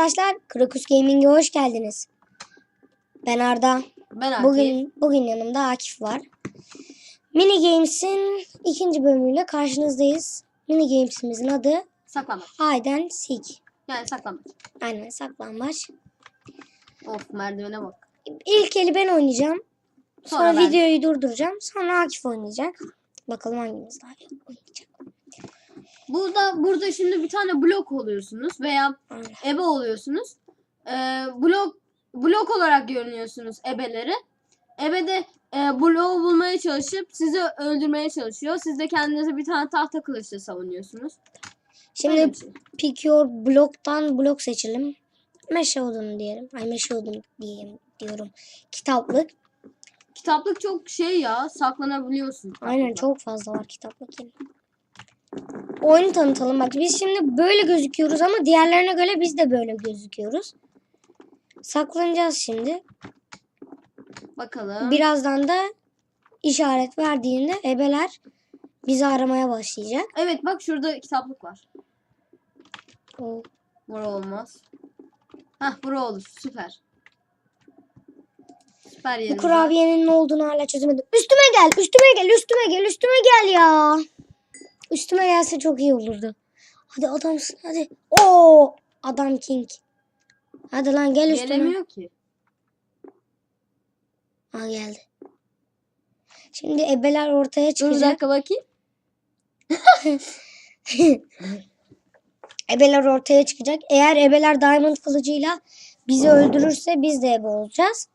arkadaşlar. Krokus Gaming'e hoş geldiniz. Ben Arda. Ben Akif. Bugün bugün yanımda Akif var. Mini Games'in ikinci bölümüyle karşınızdayız. Mini Games'imizin adı Saklanmaç. And Seek. Yani saklanmaç. Aynen saklambaç. Of merdivene bak. İlk eli ben oynayacağım. Sonra, Sonra ben. videoyu durduracağım. Sonra Akif oynayacak. Bakalım hangimiz daha iyi oynayacak. Burada burada şimdi bir tane blok oluyorsunuz veya ebe oluyorsunuz. Ee, blok blok olarak görünüyorsunuz ebeleri. Ebe de e, bloğu bulmaya çalışıp sizi öldürmeye çalışıyor. Siz de kendinize bir tane tahta kılıçla savunuyorsunuz. Şimdi şey. pick your bloktan blok seçelim. Meşe odunu diyelim. Ay meşe odunu diyeyim diyorum. Kitaplık. Kitaplık çok şey ya saklanabiliyorsun. Aynen çok fazla var kitaplık yine. Oyunu tanıtalım bak. Biz şimdi böyle gözüküyoruz ama diğerlerine göre biz de böyle gözüküyoruz. Saklanacağız şimdi. Bakalım. Birazdan da işaret verdiğinde ebeler bizi aramaya başlayacak. Evet bak şurada kitaplık var. O Bura olmaz. Hah bura olur. Süper. Süper Bu kurabiyenin ne olduğunu hala çözemedim. Üstüme gel, üstüme gel, üstüme gel, üstüme gel ya. Üstüme gelse çok iyi olurdu. Hadi adamsın hadi. Oo, adam king. Hadi lan gel üstüme. Gelemiyor ki. Ha geldi. Şimdi ebeler ortaya Dur çıkacak. dakika bakayım. Ebeler ortaya çıkacak. Eğer ebeler diamond kılıcıyla bizi öldürürse biz de ebe olacağız.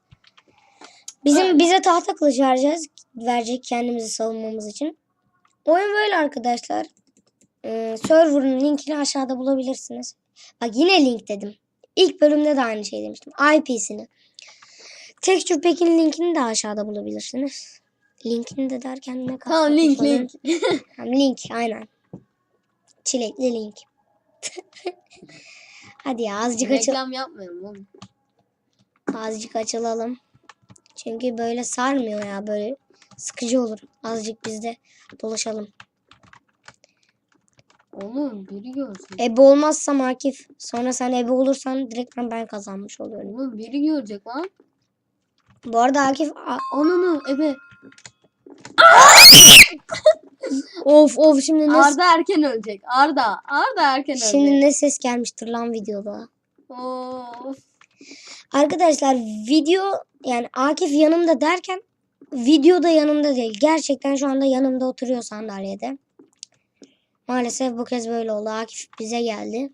Bizim bize tahta kılıç vereceğiz. Verecek kendimizi savunmamız için. Oyun böyle arkadaşlar. Ee, server'ın linkini aşağıda bulabilirsiniz. Bak yine link dedim. İlk bölümde de aynı şey demiştim. IP'sini. Texture Pack'in linkini de aşağıda bulabilirsiniz. Linkini de derken ne Tamam link kastetmiş link. Tamam, link aynen. Çilekli link. Hadi ya azıcık açıl Reklam yapmayalım oğlum. azıcık açılalım. Çünkü böyle sarmıyor ya böyle sıkıcı olur. Azıcık biz de dolaşalım. Oğlum biri görsün. Ebe olmazsam Akif. Sonra sen ebe olursan direkt ben kazanmış oluyorum. Oğlum biri görecek lan. Bu arada Akif Ananı ebe. of of şimdi ne Arda erken ölecek. Arda. Arda erken şimdi ölecek. ne ses gelmiştir lan videoda. Of. Arkadaşlar video yani Akif yanımda derken videoda yanımda değil. Gerçekten şu anda yanımda oturuyor sandalyede. Maalesef bu kez böyle oldu. Akif bize geldi.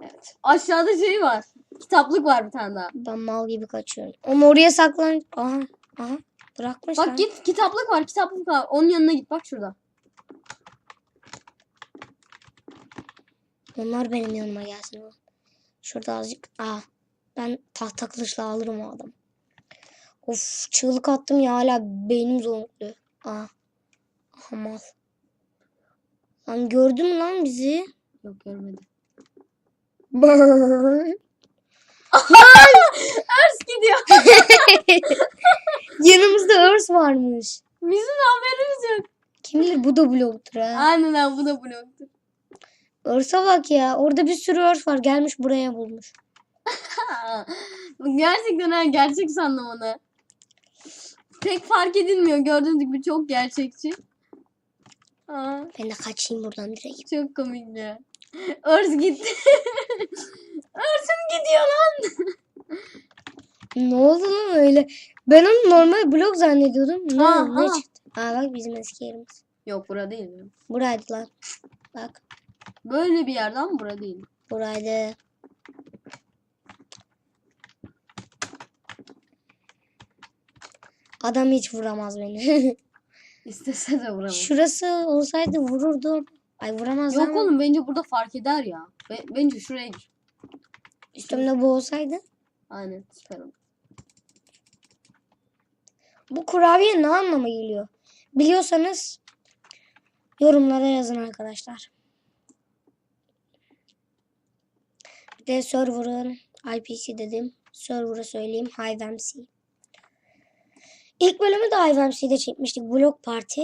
Evet. Aşağıda şey var. Kitaplık var bir tane daha. Ben mal gibi kaçıyorum. Ama oraya saklan. Aha. Aha. Bırakmış. Bak git kitaplık var kitaplık var. Onun yanına git bak şurada. Onlar benim yanıma gelsin. Şurada azıcık. Aa. Ben tahta kılıçla alırım o adam. Of çığlık attım ya hala beynim zonkluyor. Aa. Aha mal. Lan gördü mü lan bizi? Yok görmedim. Brrr. Ters gidiyor. Yanımızda örs varmış. Bizim haberimiz yok. Kim bilir bu da bloktur ha. Aynen ha bu da bloktur. Örsa bak ya. Orada bir sürü örs var. Gelmiş buraya bulmuş. Gerçekten ha gerçek sandım onu. Pek fark edilmiyor. Gördüğünüz gibi çok gerçekçi. Aa, Ben de kaçayım buradan direkt. çok komik ya. Örs gitti. Örsüm gidiyor lan. Ne oldu lan öyle? Ben onu normal blok zannediyordum. Ne, Aa, ne aa. çıktı? Aa bak bizim eski yerimiz. Yok bura değil. Buraydı lan. Bak Böyle bir yer ama bura değil. buraydı. Adam hiç vuramaz beni. İstese de vuramaz. Şurası olsaydı vururdum. Ay vuramaz Yok ama oğlum bence burada fark eder ya. Be- bence şuraya gir. üstümde bu olsaydı. Aynen süper olur. Bu kurabiye ne anlama geliyor? Biliyorsanız yorumlara yazın arkadaşlar. Bir de server'ın IPC dedim. Server'ı söyleyeyim. HiveMC. İlk bölümü de HiveMC'de çekmiştik. Vlog Party.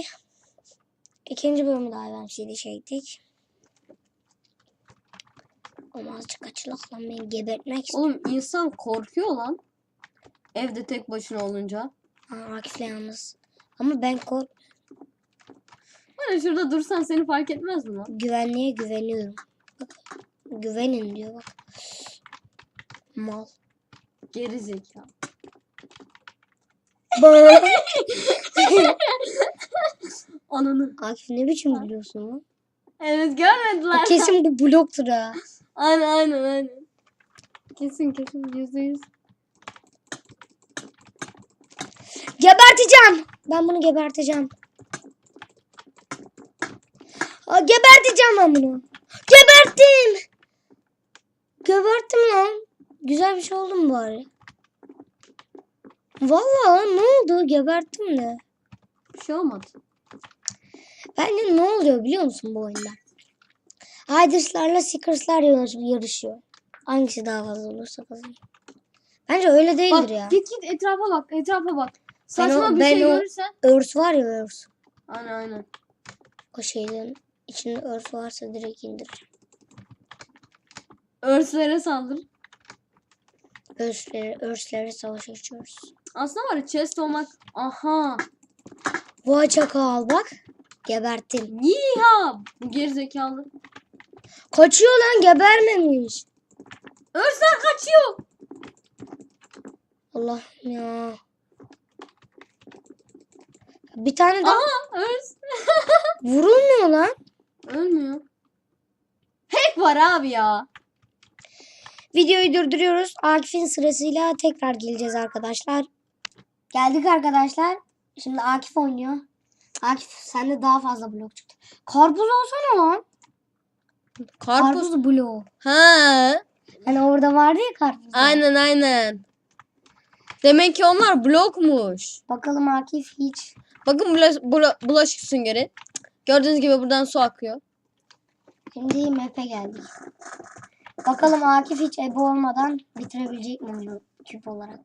İkinci bölümü de HiveMC'de çektik. Ama azıcık açılak lan beni gebertmek istiyor. Oğlum insan korkuyor lan. Evde tek başına olunca. Aa, Akif'le yalnız. Ama ben kork Hani şurada dursan seni fark etmez mi lan? güvenliğe güveniyorum. Bak, güvenin diyor bak. Mal. Geri zeka. Ananı. Akif ne biçim biliyorsun lan? Evet görmediler. Kesin bu bloktur ha. Aynen aynen aynen. Kesin kesin yüzde yüz. Geberteceğim. Ben bunu geberteceğim. Ha, geberteceğim ben bunu. Geberttim. Geberttim lan. Güzel bir şey oldu mu bari? Vallahi ne oldu? Geberttim de. Bir şey olmadı. Bence ne oluyor biliyor musun bu oyunda? Hiders'larla Seekers'lar yarış- yarışıyor. Hangisi daha fazla olursa kazanır. Bence öyle değildir Bak ya. git git etrafa bak etrafa bak. Saçma o- bir ben şey o- görürsen. Örs var ya örs. Aynen aynen. O şeyden içinde örs varsa direkt indir. Örslere saldır. Örsleri, örslere savaş açıyoruz. Aslında var ya chest olmak. Aha. Vay çakal bak. Geberttim. Yiha. Bu gerizekalı. Kaçıyor lan gebermemiş. Örsler kaçıyor. Allah ya. Bir tane daha Aha örs. vurulmuyor lan. Ölmüyor. Hack var abi ya. Videoyu durduruyoruz. Akif'in sırasıyla tekrar geleceğiz arkadaşlar. Geldik arkadaşlar. Şimdi Akif oynuyor. Akif sende daha fazla blok çıktı. Karpuz olsana lan. Karpuz bloğu. Ha. Hani orada vardı ya karpuz. Aynen aynen. Demek ki onlar blokmuş. Bakalım Akif hiç. Bakın bulaş, bula- bulaşık süngeri. Gördüğünüz gibi buradan su akıyor. Şimdi map'e geldik. Bakalım Akif hiç ebe olmadan bitirebilecek mi oyunu küp olarak.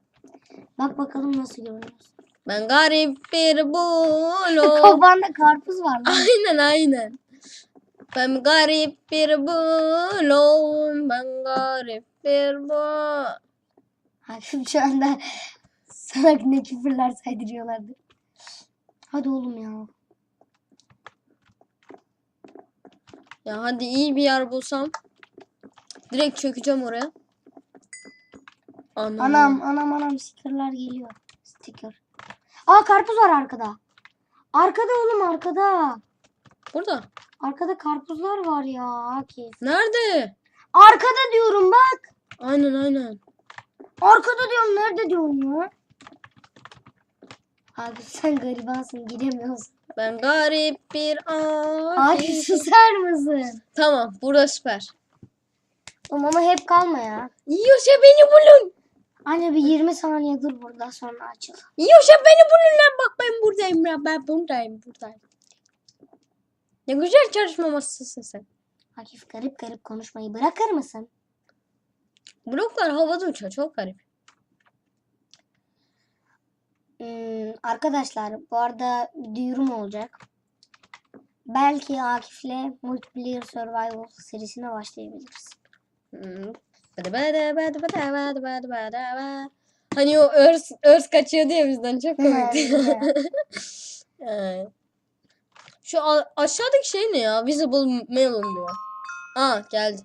Bak bakalım nasıl görünüyor. Ben garip bir bulum. Kafanda karpuz var lan. aynen aynen. Ben garip bir bulum. Ben garip bir bu. Akif şu anda sana ne küfürler saydırıyorlardı. Hadi oğlum ya. Ya hadi iyi bir yer bulsam. Direkt çökeceğim oraya. Anam. Anam anam anam stickerlar geliyor. Sticker. Aa karpuz var arkada. Arkada oğlum arkada. Burada. Arkada karpuzlar var ya Akif. Nerede? Arkada diyorum bak. Aynen aynen. Arkada diyorum nerede diyorum ya. Abi sen garibansın giremiyorsun. Ben garip bir Abi ağaç. susar mısın? Tamam burada süper. Ama hep kalma ya. Yiyorsa beni bulun. Anca bir 20 saniye dur burada sonra açıl. Yiyorsa beni bulun lan bak ben buradayım ya ben buradayım buradayım. Ne güzel çalışma masasısın sen. Akif garip garip konuşmayı bırakır mısın? Bloklar havada uçuyor çok garip. Hmm, arkadaşlar bu arada duyurum olacak. Belki Akif'le Multiplayer Survival serisine başlayabiliriz. Hmm. Hani o örs, örs kaçıyordu ya bizden çok komikti. Evet. Şu aşağıdaki şey ne ya? Visible melon diyor. Aa geldi.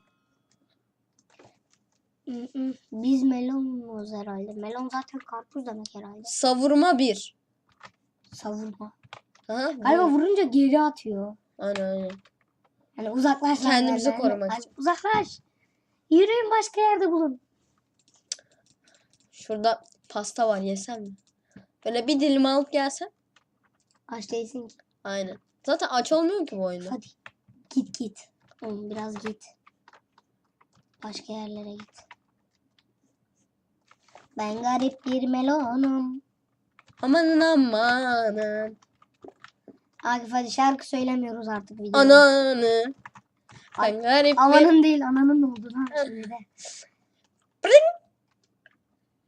Biz melonuz herhalde. Melon zaten karpuz demek herhalde. Savurma bir. Savurma. Aha, Galiba bu. vurunca geri atıyor. Aynen aynen. Yani uzaklaş. Kendimizi korumak için. Uzaklaş. Yürüyün başka yerde bulun. Şurada pasta var yesem mi? Böyle bir dilim alıp gelsem. Aç değilsin ki. Aynen. Zaten aç olmuyor ki bu oyunda. Hadi. Git git. Oğlum biraz git. Başka yerlere git. Ben garip bir melonum. Amanın amanın. Akif hadi şarkı söylemiyoruz artık videoda. Ananı. Ben garip bir... Amanın değil ananın oldu lan şimdi de.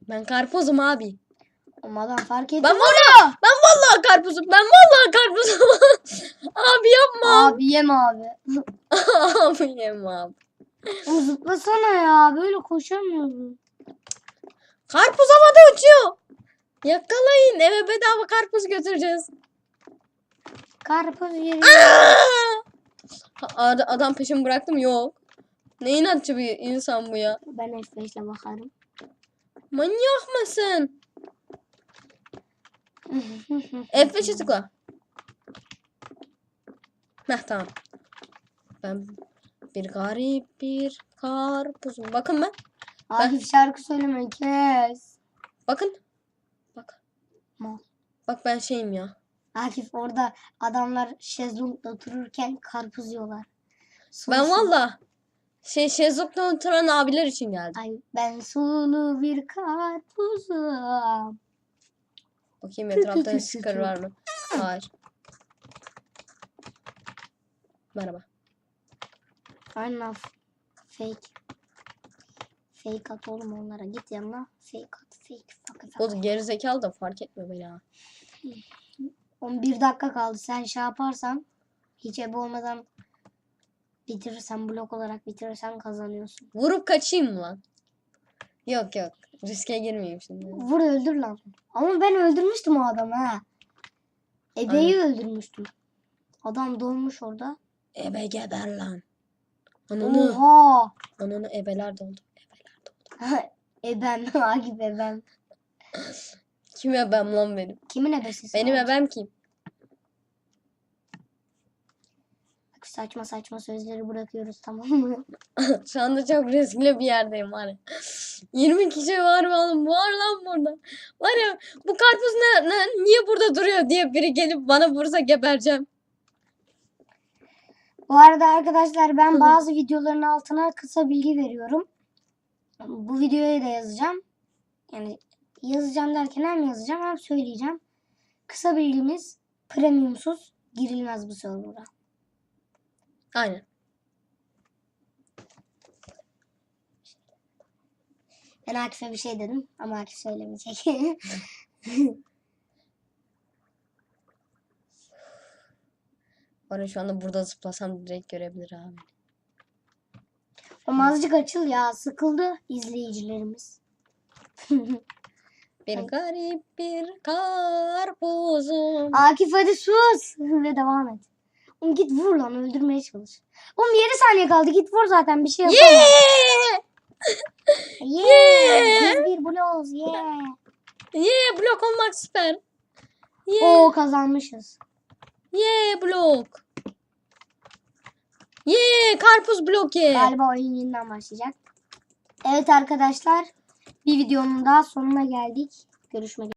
Ben karpuzum abi. Olmadan fark ettim. Ben vallahi, ben vallahi karpuzum. Ben vallahi karpuzum. abi yapma. Abi yeme abi. abi yeme abi. Oğlum zıplasana ya. Böyle koşamıyorum. Karpuz havada uçuyor. Yakalayın eve bedava karpuz götüreceğiz. Karpuz yeri. Adam peşimi bıraktı mı? Yok. Ne inatçı bir insan bu ya. Ben F5 ile bakarım. Manyak mısın? F5'e tıkla. Heh tamam. Ben bir garip bir karpuzum. Bakın ben. Akif şarkı söyleme kes. Bakın. Bak. Mal. Bak ben şeyim ya. Akif orada adamlar şezlongda otururken karpuz yiyorlar. Ben Sulu- valla şey şezlongda oturan abiler için geldim. Ay ben sulu bir karpuzum. Bakayım etrafta sticker var mı? Hayır. Merhaba. Aynen fake. Fake at oğlum onlara. Git yanına. Fake at. Fake. Fuck, fuck. O gerizekalı da fark etmiyor beni ha. 11 dakika kaldı. Sen şey yaparsan hiç ebe olmadan bitirirsen blok olarak bitirirsen kazanıyorsun. Vurup kaçayım mı lan? Yok yok. Riske girmeyeyim şimdi. Vur öldür lan. Ama ben öldürmüştüm o adamı ha. Ebeyi öldürmüştüm. Adam dolmuş orada. Ebe geber lan. Ananı, Oha. ananı ebeler doldu. Ebeler doldu. ebem. Akif ebem. Kim ebem lan benim? Kimin ebesi? Benim ebem kim? Bak saçma saçma sözleri bırakıyoruz tamam mı? Şu anda çok riskli bir yerdeyim var ya. 20 kişi var mı oğlum? Var lan burada. Var ya bu karpuz ne, ne, niye burada duruyor diye biri gelip bana vursa gebereceğim. Bu arada arkadaşlar ben bazı videoların altına kısa bilgi veriyorum. Bu videoya da yazacağım. Yani yazacağım derken hem yazacağım hem söyleyeceğim. Kısa bilgimiz premiumsuz girilmez bu server'a. Aynen. Ben Akif'e bir şey dedim ama Akif söylemeyecek. Ya şu anda burada zıplasam direkt görebilir abi. Ama azıcık açıl ya sıkıldı izleyicilerimiz. Bir garip bir karpuzum. Akif hadi sus ve devam et. Oğlum git vur lan öldürmeye çalış. Oğlum 7 saniye kaldı git vur zaten bir şey yapamam. Yeah! Yeah. Biz bir bloğuz. Yeah. Yeah blok olmak süper. Yeah. Oo kazanmışız. Yeah blok. Yeah karpuz blok ye. Galiba oyun yeniden başlayacak. Evet arkadaşlar bir videonun daha sonuna geldik. Görüşmek üzere.